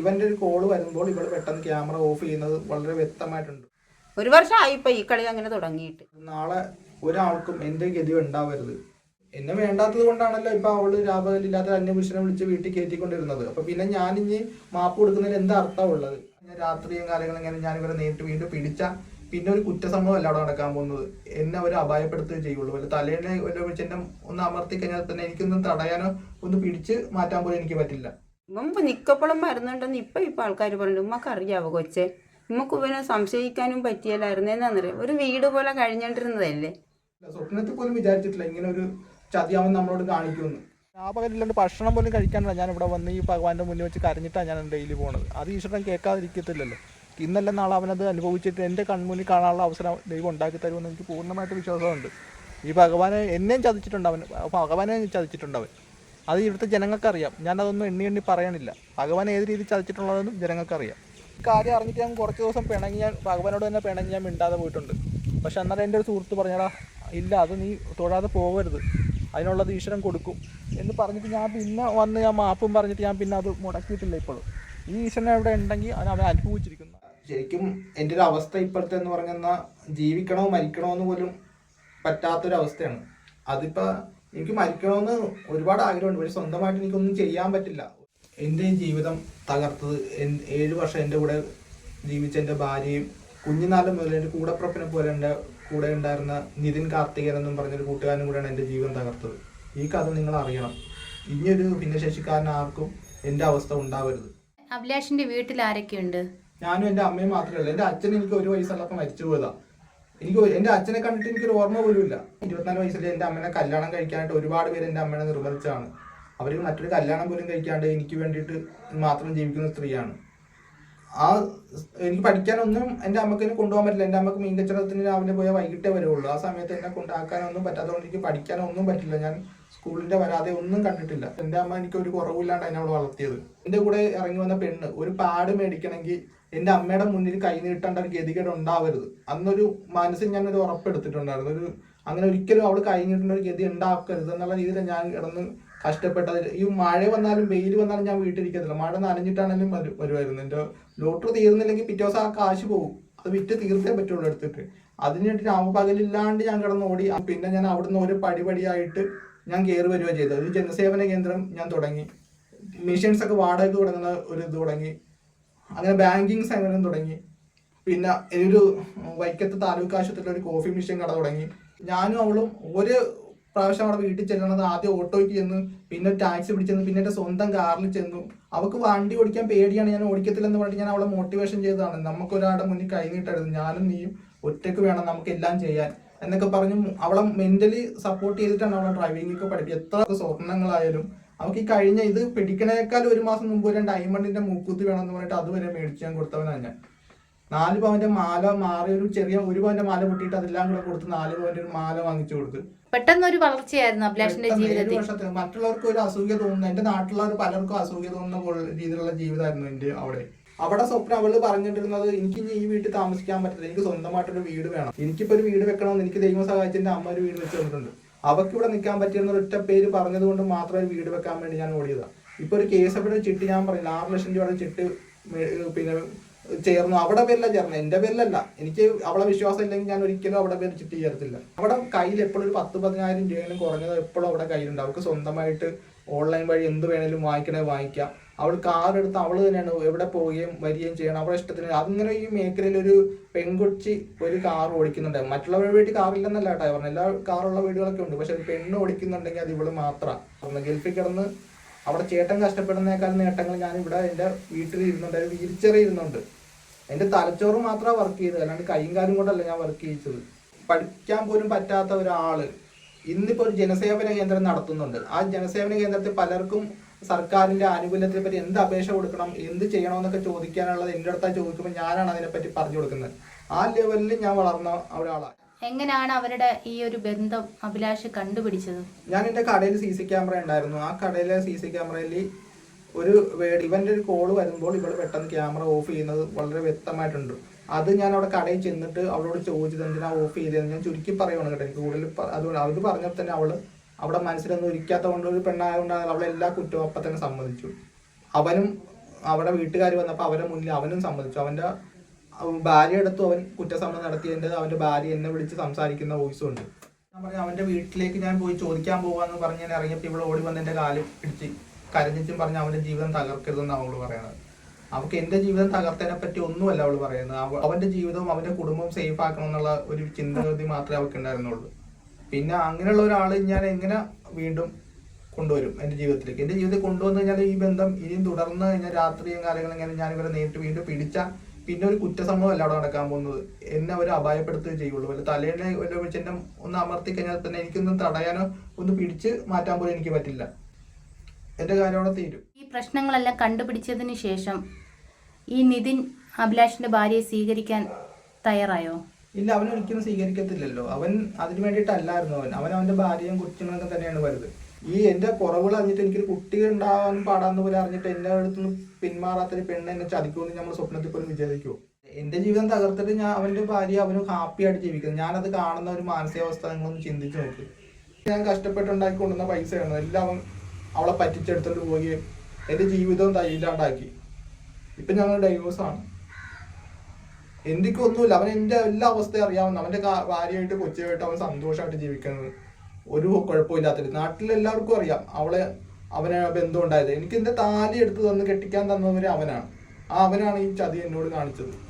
ഇവന്റെ ഒരു കോൾ വരുമ്പോൾ ഇവൾ പെട്ടെന്ന് ക്യാമറ ഓഫ് ചെയ്യുന്നത് വളരെ വ്യക്തമായിട്ടുണ്ട്. ഒരു വർഷമായി ഇപ്പൊ ഈ കളി അങ്ങനെ തുടങ്ങിയിട്ട്. നാളെ ഒരാൾക്കും എന്റെ ഗതി ഉണ്ടാവരുത്. എന്നെ വേണ്ടാത്തത് കൊണ്ടാണല്ലോ ഇപ്പൊ അവൾ രാപകലില്ലാത്ത അന്യപുരുഷനെ വിളിച്ച് വീട്ടിൽ കയറ്റിക്കൊണ്ടിരുന്നത്. അപ്പൊ പിന്നെ ഞാൻ ഇനി മാപ്പ് കൊടുക്കുന്നതിൽ എന്താ അർത്ഥമുള്ളത് ഞാൻ രാത്രിയും കാര്യങ്ങളും ഇങ്ങനെ ഞാൻ ഇവരെ നേരിട്ട് വീണ്ടും പിടിച്ച പിന്നെ ഒരു കുറ്റസംഭവം അല്ല അവിടെ നടക്കാൻ പോകുന്നത്. എന്നെ അവർ അപായപ്പെടുത്തുകയും ചെയ്യുള്ളൂ. വല്ല തലേനെ വല്ല വെച്ച് എന്നെ ഒന്ന് അമർത്തി കഴിഞ്ഞാൽ തന്നെ എനിക്കൊന്നും തടയാനോ ഒന്ന് പിടിച്ച് മാറ്റാൻ പോലും എനിക്ക് പറ്റില്ല. മുമ്പ് നിക്കപ്പളം മരുന്നുണ്ടെന്ന് ഇപ്പൊ ഇപ്പൊ ആൾക്കാർ പറഞ്ഞു ഉമ്മക്ക് അറിയാവോ കൊച്ചെ? ഉമ്മക്ക് ഇവനെ സംശയിക്കാനും പറ്റിയല്ലായിരുന്നു എന്നാന്നറിയാം? ഒരു വീട് പോലെ കഴിഞ്ഞോണ്ടിരുന്നതല്ലേ? സ്വപ്നത്തിൽ പോലും വിചാരിച്ചിട്ടില്ല. ഇങ്ങനെ ഒരു ചതിയാവൻ നമ്മളോട് കാണിക്കുമെന്ന്. ലാഭകരില്ലാണ്ട് ഭക്ഷണം പോലും കഴിക്കാനില്ല ഞാൻ ഇവിടെ വന്ന് ഈ ഭഗവാന്റെ മുന്നിൽ വെച്ച് കരഞ്ഞിട്ടാണ് ഞാൻ ഡെയിലി പോണത്. അത് ഈശ്വരൻ കേൾക്കാതിരിക്കത്തില്ലല്ലോ. ഇന്നല്ല നാളെ അവനത് അനുഭവിച്ചിട്ട് എന്റെ കൺമുന്നിൽ കാണാനുള്ള അവസരം ദൈവം ഉണ്ടാക്കി തരുമെന്ന് എനിക്ക് പൂർണമായിട്ട് വിശ്വാസമുണ്ട്. ഈ ഭഗവാനെ എന്നെയും ചതിച്ചിട്ടുണ്ട് അവൻ. ഭഗവാനെ ചതിച്ചിട്ടുണ്ട് അവൻ. അത് ഇവിടുത്തെ ജനങ്ങൾക്കറിയാം. ഞാനതൊന്നും എണ്ണി എണ്ണി പറയണില്ല. ഭഗവാൻ ഏത് രീതിയിൽ ചതിച്ചിട്ടുള്ളതെന്നും ജനങ്ങൾക്കറിയാം. കാര്യം അറിഞ്ഞിട്ട് ഞാൻ കുറച്ച് ദിവസം പിണങ്ങി ഞാൻ ഭഗവാനോട് തന്നെ പിണങ്ങി ഞാൻ മിണ്ടാതെ പോയിട്ടുണ്ട്. പക്ഷെ അന്നേരം എന്റെ ഒരു സുഹൃത്ത് പറഞ്ഞടാ ഇല്ല അത് നീ തൊഴാതെ പോകരുത്. അതിനുള്ളത് ഈശ്വരൻ കൊടുക്കും. എന്ന് പറഞ്ഞിട്ട് ഞാൻ പിന്നെ വന്ന് ഞാൻ മാപ്പും പറഞ്ഞിട്ട് ഞാൻ പിന്നെ അത് മുടക്കിയിട്ടില്ല ഇപ്പോഴും. ഈ ഈശ്വരൻ അവിടെ ഉണ്ടെങ്കിൽ അത് അവൻ അനുഭവിച്ചിരിക്കുന്നു. ശരിക്കും എന്റെ ഒരു അവസ്ഥ ഇപ്പോഴത്തെ എന്ന് പറഞ്ഞാൽ ജീവിക്കണോ മരിക്കണോ എന്ന് പോലും പറ്റാത്തൊരവസ്ഥയാണ്. അതിപ്പോ എനിക്ക് മരിക്കണമെന്ന് ഒരുപാട് ആഗ്രഹമുണ്ട് പക്ഷെ സ്വന്തമായിട്ട് എനിക്കൊന്നും ചെയ്യാൻ പറ്റില്ല. എന്റെ ജീവിതം തകർത്തത് എൻ- ഏഴ് വർഷം എന്റെ കൂടെ ജീവിച്ച എന്റെ ഭാര്യയും കുഞ്ഞുനാളും മുതൽ എന്റെ കൂടപ്പുറപ്പിനെ പോലെ എന്റെ കൂടെ ഉണ്ടായിരുന്ന നിതിൻ കാർത്തികൻ എന്നും പറഞ്ഞൊരു കൂട്ടുകാരനും കൂടെയാണ് എന്റെ ജീവിതം തകർത്തത്. ഈ കഥ നിങ്ങൾ അറിയണം. ഇനിയൊരു ഭിന്നശേഷിക്കാരൻ ആർക്കും എന്റെ അവസ്ഥ ഉണ്ടാവരുത്. അഭിലാഷിന്റെ വീട്ടിൽ ആരൊക്കെയുണ്ട്? ഞാനും എന്റെ അമ്മയും മാത്രമേ ഉള്ളൂ. എന്റെ അച്ഛൻ എനിക്ക് ഒരു വയസ്സുള്ളപ്പോൾ മരിച്ചു പോയതാ എനിക്ക് എന്റെ അച്ഛനെ കണ്ടിട്ട് എനിക്കൊരു ഓർമ്മ പോലും ഇല്ല ഇരുപത്തിനാല് വയസ്സിൽ എന്റെ അമ്മനെ കല്യാണം കഴിക്കാനായിട്ട് ഒരുപാട് പേര് എന്റെ അമ്മനെ നിർബന്ധിച്ചാണ് അവർ മറ്റൊരു കല്യാണം പോലും കഴിക്കാണ്ട് എനിക്ക് വേണ്ടിയിട്ട് മാത്രം ജീവിക്കുന്ന സ്ത്രീയാണ്. ആ എനിക്ക് പഠിക്കാനൊന്നും എന്റെ എന്നെ കൊണ്ടുപോകാൻ പറ്റില്ല. എന്റെ അമ്മയ്ക്ക് മീൻ കച്ചവടത്തിന് രാവിലെ പോയാൽ വൈകിട്ടേ വരുള്ളൂ. ആ സമയത്ത് എന്നെ കൊണ്ടാക്കാനൊന്നും പറ്റാത്തതുകൊണ്ട് എനിക്ക് പഠിക്കാനൊന്നും പറ്റില്ല. ഞാൻ സ്കൂളിന്റെ വരാതെ ഒന്നും കണ്ടിട്ടില്ല. എന്റെ അമ്മ എനിക്ക് ഒരു കുറവില്ലാണ്ട് അതിനെ അവൾ വളർത്തിയത്. എന്റെ കൂടെ ഇറങ്ങി വന്ന പെണ്ണ് ഒരു പാട് മേടിക്കണമെങ്കിൽ എന്റെ അമ്മയുടെ മുന്നിൽ കൈ നീട്ടേണ്ട ഒരു ഗതികേട് ഉണ്ടാവരുത്. അന്നൊരു മനസ്സിൽ ഞാൻ ഒരു ഉറപ്പെടുത്തിട്ടുണ്ടായിരുന്നു ഒരു അങ്ങനെ ഒരിക്കലും അവൾ കൈ നീട്ടേണ്ട ഒരു ഗതി ഉണ്ടാക്കരുത് എന്നുള്ള രീതിയിൽ ഞാൻ കിടന്ന് കഷ്ടപ്പെട്ടത്. ഈ മഴ വന്നാലും വെയിൽ വന്നാലും ഞാൻ വീട്ടിലിരിക്കത്തില്ല. മഴ നനഞ്ഞിട്ടാണെങ്കിലും വരു വരുമായിരുന്നു. എന്റെ ലോട്ടറി തീർന്നില്ലെങ്കിൽ പിറ്റേ ദിവസം ആ കാശ് പോകും. അത് വിറ്റ് തീർത്തേ പറ്റുള്ളൂ എടുത്തിട്ട്. അതിന് വേണ്ടി രാമപകലില്ലാണ്ട് ഞാൻ കിടന്ന് ഓടി. പിന്നെ ഞാൻ അവിടുന്ന് ഒരു പടിപടിയായിട്ട് ഞാൻ കയറി വരിക ചെയ്തത് ഒരു ജനസേവന കേന്ദ്രം ഞാൻ തുടങ്ങി. മിഷൻസ് ഒക്കെ വാടകയ്ക്ക് തുടങ്ങുന്ന ഒരു ഇത് തുടങ്ങി. അങ്ങനെ ബാങ്കിങ് സേവനം തുടങ്ങി. പിന്നെ ഒരു വൈക്കത്ത് താലൂക്ക് ആശുപത്രിയിൽ ഒരു കോഫി മിഷൻ കട തുടങ്ങി. ഞാനും അവളും ഒരു പ്രാവശ്യം അവിടെ വീട്ടിൽ ചെല്ലണത് ആദ്യം ഓട്ടോയ്ക്ക് ചെന്ന് പിന്നെ ടാക്സി പിടിച്ചെന്ന് പിന്നെ എന്റെ സ്വന്തം കാറിൽ ചെന്നു. അവൾക്ക് വണ്ടി ഓടിക്കാൻ പേടിയാണ്. ഞാൻ ഓടിക്കത്തില്ലെന്ന് പറഞ്ഞിട്ട് ഞാൻ അവളെ മോട്ടിവേഷൻ ചെയ്തതാണ്. നമുക്ക് ഒരാളുടെ മുന്നിൽ കൈ നീട്ടരുത്. ഞാനും നീയും ഒറ്റയ്ക്ക് വേണം നമുക്ക് എല്ലാം ചെയ്യാൻ. എന്നൊക്കെ പറഞ്ഞു അവളെ മെന്റലി സപ്പോർട്ട് ചെയ്തിട്ടാണ് അവളെ ഡ്രൈവിംഗ് ഒക്കെ പഠിപ്പിക്കുക എത്ര സ്വർണങ്ങളായാലും അവൾക്ക് ഈ കഴിഞ്ഞ ഇത് പിടിക്കണേക്കാൾ ഒരു മാസം മുമ്പ് ഒരു ഡയമണ്ടിന്റെ മൂക്കുത്തി വേണമെന്ന് പറഞ്ഞിട്ട് അതുവരെ മേടിച്ച് ഞാൻ കൊടുത്തവനാണ് ഞാൻ. നാല് പവന്റെ മാല മാറി ഒരു ചെറിയ ഒരു പവന്റെ മാല പൊട്ടിയിട്ട് അതെല്ലാം കൂടെ കൊടുത്ത് നാല് പവന്റെ ഒരു മാല വാങ്ങിച്ചു കൊടുത്ത്. പെട്ടെന്നൊരു വളർച്ചയായിരുന്നു അഭിലാഷിന്റെ ജീവിതത്തിൽ. മറ്റുള്ളവർക്ക് ഒരു അസൂയ തോന്നുന്നു എന്റെ നാട്ടിലുള്ളവർ പലർക്കും അസൂയ തോന്നുന്ന രീതിയിലുള്ള ജീവിതമായിരുന്നു എന്റെ അവിടെ. അവിടെ സ്വപ്നം അവൾ പറഞ്ഞിട്ടിരുന്നത് എനിക്ക് ഇനി ഈ വീട്ടിൽ താമസിക്കാൻ പറ്റില്ല എനിക്ക് സ്വന്തമായിട്ടൊരു വീട് വേണം. എനിക്കിപ്പോ ഒരു വീട് വെക്കണമെന്ന് എനിക്ക് ദൈവം സഹായിച്ച് എന്റെ അമ്മ ഒരു വീട് വെച്ച് തന്നിട്ടുണ്ട്. അവർക്ക് ഇവിടെ നിൽക്കാൻ പറ്റിയെന്ന ഒറ്റ പേര് പറഞ്ഞതുകൊണ്ട് മാത്രം ഒരു വീട് വെക്കാൻ വേണ്ടി ഞാൻ ഓടിയതാണ് ഇപ്പൊ ഒരു കേസ് അവിടെ ചിട്ടി ഞാൻ പറഞ്ഞില്ല ആറ് ലക്ഷം രൂപയുടെ ചിട്ടി പിന്നെ ചേർന്നു. അവിടെ പേരിലാണ് ചേർന്നത് എന്റെ പേരിലല്ല. എനിക്ക് അവളെ വിശ്വാസം ഇല്ലെങ്കിൽ ഞാൻ ഒരിക്കലും അവിടെ പേര് ചിട്ടി ചേർത്തില്ല അവിടെ കയ്യിൽ എപ്പോഴും ഒരു പത്ത് പതിനായിരം രൂപയെങ്കിലും കുറഞ്ഞത് എപ്പോഴും അവിടെ കയ്യിലുണ്ട്. അവൾക്ക് സ്വന്തമായിട്ട് ഓൺലൈൻ വഴി എന്ത് വേണേലും വാങ്ങിക്കണേ വാങ്ങിക്കാം. അവൾ കാർ എടുത്ത് അവൾ തന്നെയാണ് എവിടെ പോവുകയും വരികയും ചെയ്യണം അവളെ ഇഷ്ടത്തിന്. അതിങ്ങനെ ഈ മേഖലയിൽ ഒരു പെൺകൊച്ചി ഒരു കാർ ഓടിക്കുന്നുണ്ട്. മറ്റുള്ളവരുടെ വീട്ടിൽ കാറില്ലെന്നല്ല കേട്ടോ പറഞ്ഞു എല്ലാ കാറുള്ള വീടുകളൊക്കെ ഉണ്ട്. പക്ഷെ ഒരു പെണ്ണ് ഓടിക്കുന്നുണ്ടെങ്കിൽ അത് ഇവൾ മാത്രമാണ് ഗൾഫിൽ കിടന്ന് അവിടെ ചേട്ടൻ കഷ്ടപ്പെടുന്നേക്കാൾ നേട്ടങ്ങൾ ഞാൻ ഇവിടെ എന്റെ വീട്ടിൽ ഇരുന്നുണ്ട്. ഒരു വീൽച്ചെയർ ഇരുന്നുണ്ട്. എന്റെ തലച്ചോറ് മാത്രമാണ് വർക്ക് ചെയ്തത്. അല്ലാണ്ട് കൈയും കാലും കൊണ്ടല്ല ഞാൻ വർക്ക് ചെയ്യിച്ചത്. പഠിക്കാൻ പോലും പറ്റാത്ത ഒരാൾ ഇന്നിപ്പോ ഒരു ജനസേവന കേന്ദ്രം നടത്തുന്നുണ്ട്. ആ ജനസേവന കേന്ദ്രത്തിൽ പലർക്കും സർക്കാരിന്റെ ആനുകൂല്യത്തെ പറ്റി എന്ത് അപേക്ഷ കൊടുക്കണം എന്ത് ചെയ്യണമെന്നൊക്കെ ചോദിക്കാനുള്ളത് എന്റെ അടുത്താ ചോദിക്കുമ്പോൾ ഞാനാണ് അതിനെപ്പറ്റി പറഞ്ഞു കൊടുക്കുന്നത്. ആ ലെവലിൽ ഞാൻ വളർന്ന ഒരാളാണ് എങ്ങനെയാണ് അവരുടെ ഈ ഒരു ബന്ധം അഭിലാഷ് കണ്ടുപിടിച്ചത്? ഞാൻ എന്റെ കടയിൽ സി സി ക്യാമറ ഉണ്ടായിരുന്നു. ആ കടയിലെ സി സി ക്യാമറയിൽ ഒരു ഇവന്റെ ഒരു കോൾ വരുമ്പോൾ ഇവൾ പെട്ടെന്ന് ക്യാമറ ഓഫ് ചെയ്യുന്നത് വളരെ വ്യക്തമായിട്ടുണ്ട്. അത് ഞാൻ അവിടെ കടയിൽ ചെന്നിട്ട് അവളോട് ചോദിച്ചത് എന്തിനാ ഓഫ് ചെയ്തതെന്ന്? ഞാൻ ചുരുക്കി പറയുവാണ് കേട്ടോ. എനിക്ക് കൂടുതൽ അതുകൊണ്ട് അത് പറഞ്ഞപ്പോൾ തന്നെ അവൾ അവിടെ മനസ്സിലൊന്നും ഇരിക്കാത്ത കൊണ്ട് ഒരു പെണ്ണായതുകൊണ്ടാണ് അവളെ എല്ലാ കുറ്റവും അപ്പം തന്നെ സമ്മതിച്ചു. അവനും അവിടെ വീട്ടുകാർ വന്നപ്പോൾ അവരുടെ മുന്നിൽ അവനും സമ്മതിച്ചു. അവന്റെ അവൻ ഭാര്യ എടുത്തു അവൻ കുറ്റസമ്മതം നടത്തിയതിന്റെ അവന്റെ ഭാര്യ എന്നെ വിളിച്ച് സംസാരിക്കുന്ന വോയിസും ഉണ്ട്. ഞാൻ പറഞ്ഞു അവന്റെ വീട്ടിലേക്ക് ഞാൻ പോയി ചോദിക്കാൻ പോകാമെന്ന് പറഞ്ഞ് ഞാൻ ഇറങ്ങിയപ്പോൾ ഇവിടെ ഓടി വന്ന് എന്റെ കാലിൽ പിടിച്ച് കരഞ്ഞിട്ടും പറഞ്ഞ് അവന്റെ ജീവിതം തകർക്കരുതെന്നാണ് അവൾ പറയുന്നത് അവൾക്ക് എന്റെ ജീവിതം തകർത്തതിനെ പറ്റി ഒന്നുമല്ല അവൾ പറയുന്നത് അവന്റെ ജീവിതവും അവന്റെ കുടുംബവും സേഫ് ആക്കണം എന്നുള്ള ഒരു ചിന്താഗതി മാത്രമേ അവൾക്ക് ഉണ്ടായിരുന്നുള്ളൂ. പിന്നെ അങ്ങനെയുള്ള ഒരാൾ ഞാൻ എങ്ങനെ വീണ്ടും കൊണ്ടുവരും എന്റെ ജീവിതത്തിലേക്ക്? എന്റെ ജീവിതത്തിൽ കൊണ്ടുവന്നു കഴിഞ്ഞാൽ ഈ ബന്ധം ഇനിയും തുടർന്ന് കഴിഞ്ഞാൽ രാത്രിയും കാര്യങ്ങളും ഇങ്ങനെ ഞാൻ ഇവരെ നേരിട്ട് വീണ്ടും പിടിച്ച പിന്നെ ഒരു കുറ്റസമ്മതം അല്ല അവിടെ നടക്കാൻ പോകുന്നത്. എന്നെ അവർ അപായപ്പെടുത്തുകയും ചെയ്യുള്ളൂ. വല്ല തലേനെ വല്ല വെച്ച് എന്നെ ഒന്ന് അമർത്തി കഴിഞ്ഞാൽ തന്നെ എനിക്കൊന്നും തടയാനോ ഒന്ന് പിടിച്ച് മാറ്റാൻ പോലും എനിക്ക് പറ്റില്ല. എന്റെ കാര്യം അവിടെ തീരും. ഈ പ്രശ്നങ്ങളെല്ലാം കണ്ടുപിടിച്ചതിന് ശേഷം ഈ നിതിൻ അഭിലാഷിന്റെ ഭാര്യയെ സ്വീകരിക്കാൻ തയ്യാറായോ? ഇല്ല അവൻ ഒരിക്കലും സ്വീകരിക്കത്തില്ലല്ലോ. അവൻ അതിനു വേണ്ടിയിട്ടല്ലായിരുന്നു അവൻ. അവൻ അവന്റെ ഭാര്യയും കുട്ടികളൊക്കെ തന്നെയാണ് വരുന്നത്. ഈ എന്റെ കുറവുകൾ അറിഞ്ഞിട്ട് എനിക്കൊരു കുട്ടി ഉണ്ടാവാൻ പാടാന്ന് പോലെ അറിഞ്ഞിട്ട് എന്റെ അടുത്തുനിന്ന് പിന്മാറാത്തൊരു പെണ്ണ് എന്നെ ചതിക്കുമെന്ന് നമ്മൾ സ്വപ്നത്തിൽ പോലും വിചാരിക്കുമോ എന്റെ ജീവിതം തകർത്തിട്ട് ഞാൻ അവന്റെ ഭാര്യ അവന് ഹാപ്പി ആയിട്ട് ജീവിക്കുന്നത് ഞാനത് കാണുന്ന ഒരു മാനസികാവസ്ഥ നിങ്ങളൊന്ന് ചിന്തിച്ചു നോക്ക്. ഞാൻ കഷ്ടപ്പെട്ടുണ്ടാക്കി കൊണ്ടുവന്ന പൈസയാണ്? എല്ലാം അവളെ പറ്റിച്ചെടുത്തോണ്ട് പോവുകയും എന്റെ ജീവിതവും തയ്യില്ലാണ്ടാക്കി. ഇപ്പൊ ഞങ്ങൾ ഡൈവോഴ്സ് ആണ്. എനിക്കൊന്നുമില്ല അവൻ എന്റെ എല്ലാ അവസ്ഥയും അറിയാവുന്ന അവന്റെ ഭാര്യയായിട്ട് കൊച്ചുമായിട്ട് അവൻ സന്തോഷമായിട്ട് ജീവിക്കുന്നത് ഒരു കുഴപ്പമില്ലാത്ത നാട്ടിലെല്ലാവർക്കും അറിയാം അവളെ അവനെ ബന്ധം ഉണ്ടായത് എനിക്ക് എന്റെ താലി എടുത്ത് തന്ന് കെട്ടിക്കാൻ തന്നവര് അവനാണ്. ആ അവനാണ് ഈ ചതി എന്നോട് കാണിച്ചത്.